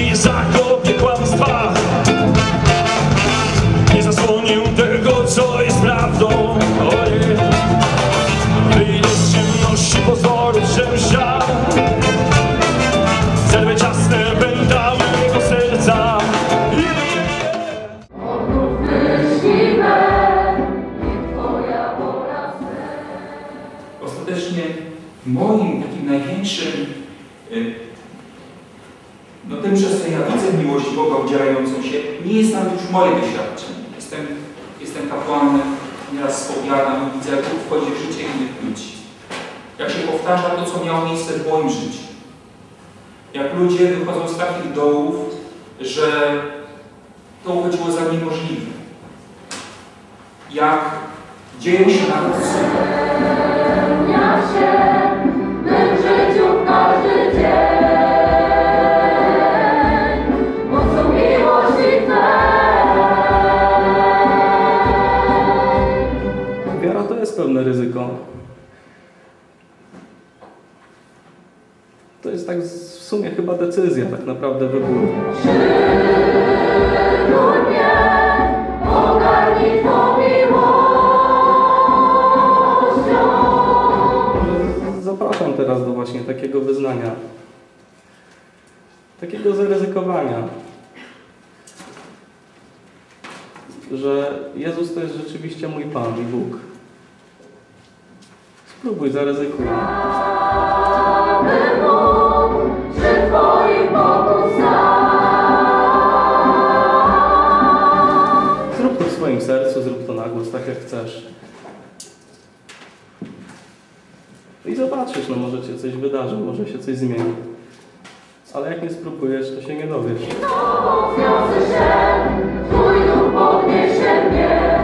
i zakopie kłamstwa. Nie zasłonił tego, co jest prawdą. Ojej. Wyjdę z ciemności pozorów, żem siadł Zerwę ciasne pętały mojego serca. Ostatecznie moim takim największym y, no tym, przez co ja widzę miłość Boga udzielającą się, nie jest nawet już moje doświadczenie. Jestem, jestem kapłanem, nieraz spowiadam i widzę, jak wchodzi w życie innych ludzi. Jak się powtarza to, co miało miejsce w moim życiu. Jak ludzie wychodzą z takich dołów, że to uchodziło za niemożliwe. Jak dzieją się nawet jest pewne ryzyko. To jest tak w sumie chyba decyzja, tak naprawdę wybór. Zapraszam teraz do właśnie takiego wyznania, takiego zaryzykowania, że Jezus to jest rzeczywiście mój Pan i Bóg. Spróbuj, zaryzykuj. Aby mógł przy Twoim boku stać. Zrób to w swoim sercu, zrób to na głos, tak jak chcesz. I zobaczysz, no może Cię coś wydarzy, może się coś zmieni. Ale jak nie spróbujesz, to się nie dowiesz. Wzniosę się, Twój duch podniesie mnie.